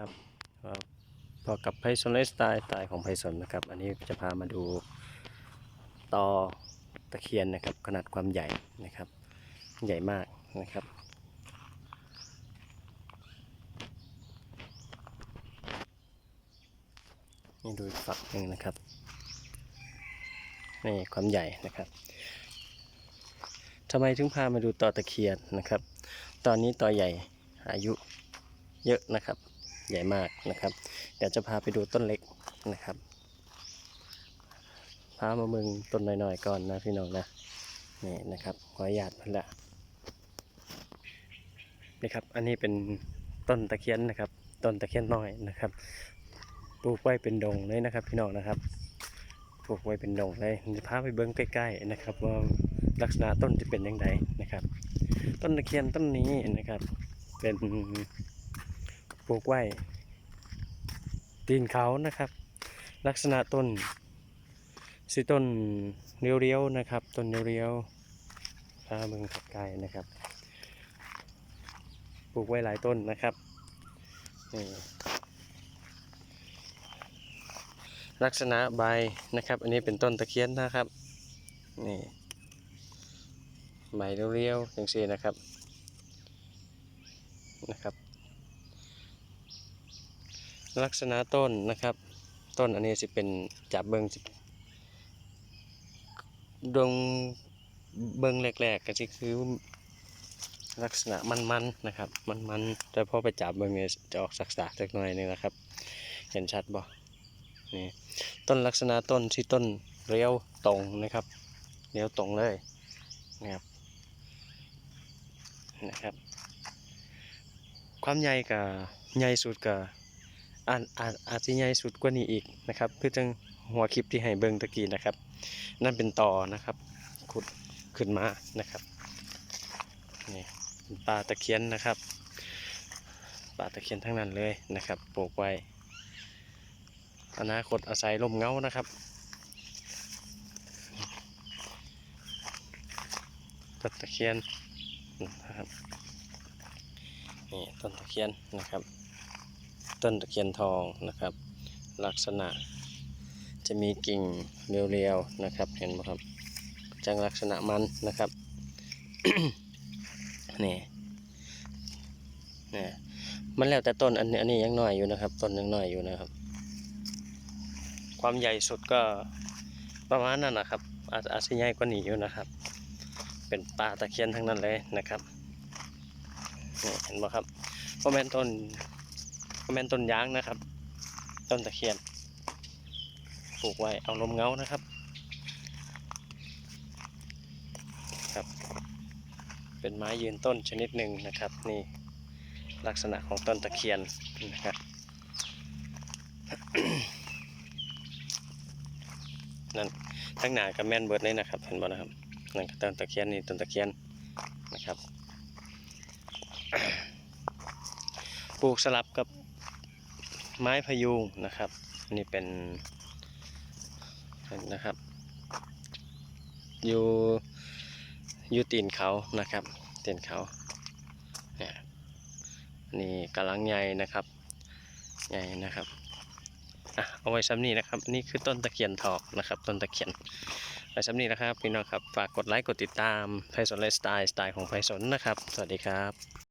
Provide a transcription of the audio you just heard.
ครับก็พอกับไพซอนไลฟ์สไตล์สไตล์ของไพซอนนะครับ อันนี้จะพามาดูตอตะเคียนนะครับ ขนาดความใหญ่นะครับ ใหญ่มากนะครับนี่ดูฝั่งหนึ่งนะครับนี่ความใหญ่นะครับทำไมถึงพามาดูตอตะเคียนนะครับ ตอนนี้ตอใหญ่อายุเยอะนะครับ ใหญ่มากนะครับ เดี๋ยวจะพาไปดูต้นเล็กนะครับพามาเมืองต้นหน่อยๆก่อนนะพี่น้องนะนี่นะครับขออนุญาตมันละนี่ครับอันนี้เป็นต้นตะเคียนนะครับ ต้นตะเคียนน้อยนะครับปลูกไว้เป็นดงเลยนะครับ พี่น้องนะครับปลูกไว้เป็นดงเลยจะพาไปเบิ้งใกล้ๆนะครับ ว่าลักษณะต้นจะเป็นยังไงนะครับ ต้นตะเคียนต้นนี้นะครับ เป็น ปลูกไว้ตีนเขานะครับ ลักษณะต้นสิต้นเรียวๆนะครับต้นเรียวๆพาเบิ่งใกล้ๆนะครับ ปลูกไว้หลายต้นนะครับนี่ลักษณะใบนะครับ อันนี้เป็นต้นตะเคียนนะครับนี่ใบเรียวๆอย่างนี้นะครับนะครับ ลักษณะต้นนะครับ ต้นอันนี้สิเป็นจับเบิงสิดงเบิงแรกๆก็สิคือลักษณะมันๆนะครับ มันๆแต่พอไปจับเบิงเนี่ยจะออกสักๆจักหน่อยหนึงนะครับ เห็นชัดบ่นี่ต้นลักษณะต้นที่ต้นเรียวตรงนะครับเรียวตรงเลยนะครับนะครับ ความใหญ่กับใหญ่สุดกับ อาจอาจอาจจะใหญ่สุดกว่านี้อีกนะครับ คือจังหัวคลิปที่ให้เบิ่งตะกี้นะครับ นั่นเป็นต่อนะครับขุดขึ้นมานะครับนี่เป็นปลาตะเคียนนะครับปลาตะเคียนทั้งนั้นเลยนะครับปลูกไว้อนาคตอาศัยลมเงานะครับต้นตะเคียนนะครับนี่ต้นตะเคียนนะครับ ต้นตะเคียนทองนะครับ ลักษณะจะมีกิ่งเรียวๆนะครับเห็นไหมครับจังลักษณะมันนะครับนี่นี่มันแล้วแต่ต้นอันนี้อันนี้ยังน้อยอยู่นะครับ ต้นยังน้อยอยู่นะครับ ความใหญ่สุดก็ประมาณนั้นนะครับ อาจอาจจะใหญ่กว่านี้อยู่นะครับ เป็นปลาตะเคียนทั้งนั้นเลยนะครับเห็นไหมครับเพราะแม่นต้น เพระแม่นต้นยางนะครับ ต้นตะเคียนปลูกไว้เอาลมเงานะครับครับ เป็นไม้ยืนต้นชนิดหนึ่งนะครับ นี่ลักษณะของต้นตะเคียนนะครับนั่นทั้งหนากับแม่นเบิดเลยนะครับเห็นบ่นะครับนั่นก็ต้นตะเคียนนี่ต้นตะเคียนนะครับปลูกสลับกับ ไม้พยุงนะครับ นี่เป็นนะครับ อยู่อยู่ตีนเขานะครับตีนเขาเนี่ยนี่กำลังใหญ่นะครับใหญ่นะครับอะเอาไว้ซ้ำนี้นะครับ นี่คือต้นตะเคียนทองนะครับ ต้นตะเคียนไว้ซ้ำนี้นะครับพี่น้องครับฝากกดไลค์กดติดตามไพศาลไลฟ์สไตล์สไตล์ของไพศาลนะครับ สวัสดีครับ